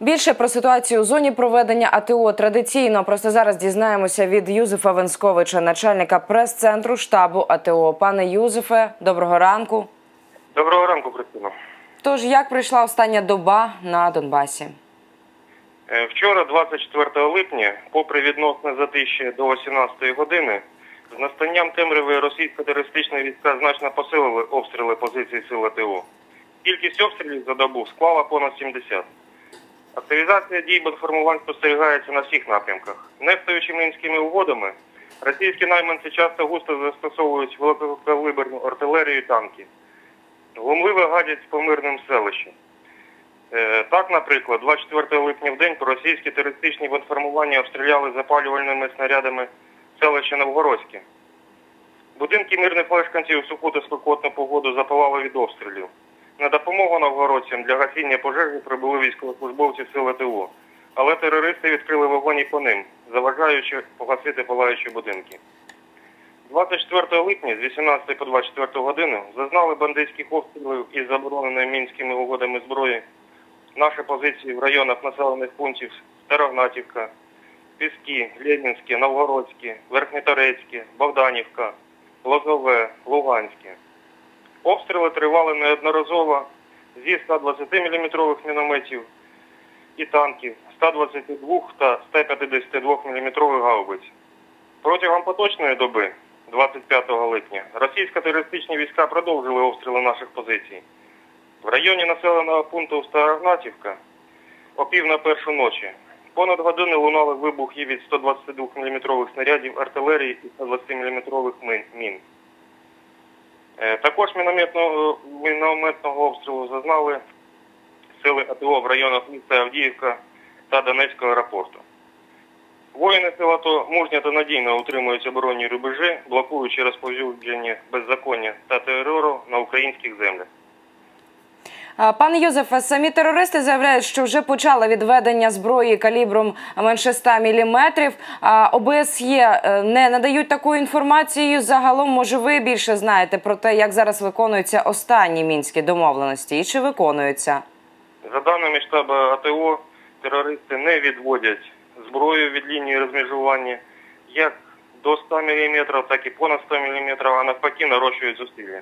Більше про ситуацію у зоні проведення АТО традиційно просто зараз дізнаємося від Юзефа Венсковича, начальника прес-центру штабу АТО. Пане Юзефе, доброго ранку. Доброго ранку, Кристина. Тож як пройшла остання доба на Донбасі? Е, Вчора, 24 липня, попри відносне затище до 18 години, з настанням темряви російсько-терористичні війська значно посилили обстріли позицій сил АТО. Кількість обстрілів за добу склала понад 70. Активізація дій бандформувань спостерігається на всіх напрямках. Нехтуючи мінськими угодами, російські найманці часто густо застосовують великокалиберну артилерію і танки. Глумливо гадять по мирним селищам. Е, Так, наприклад, 24 липня в день російські терористичні бандформування обстріляли запалювальними снарядами селище Новгородське. Будинки мирних мешканців у суху спекотну погоду запалали від обстрілів. На допомогу новгородцям для гасіння пожежі прибули військовослужбовці сил АТО, але терористи відкрили вогонь і по ним, заважаючи погасити палаючі будинки. 24 липня з 18 по 24 годину зазнали бандитських обстрілів із забороненою мінськими угодами зброї наші позиції в районах населених пунктів Старогнатівка, Піски, Ленінське, Новгородське, Верхньоторецьке, Богданівка, Лозове, Луганське. Обстріли тривали неодноразово зі 120 мм мінометів і танків, 122 та 152 мм гаубиць. Протягом поточної доби, 25 липня, російсько-терористичні війська продовжили обстріли наших позицій. В районі населеного пункту Старогнатівка о пів на першу ночі понад години лунали вибухи від 122 мм снарядів артилерії і 120 мм мін. Е, Також мінометного, мінометного обстрілу зазнали сили АТО в районах міста Авдіївка та Донецького аеропорту. Воїни сил АТО мужньо та надійно утримують оборонні рубежі, блокуючи розповсюдження беззаконня та терору на українських землях. Пане Юзефе, самі терористи заявляють, що вже почали відведення зброї калібром менше 100 мм. А ОБСЄ е, не надають таку інформацію. Загалом, може, ви більше знаєте про те, як зараз виконуються останні мінські домовленості і чи виконуються? За даними штабу АТО, терористи не відводять зброю від лінії розмежування як до 100 мм, так і понад 100 мм, а навпаки нарощують зусилля.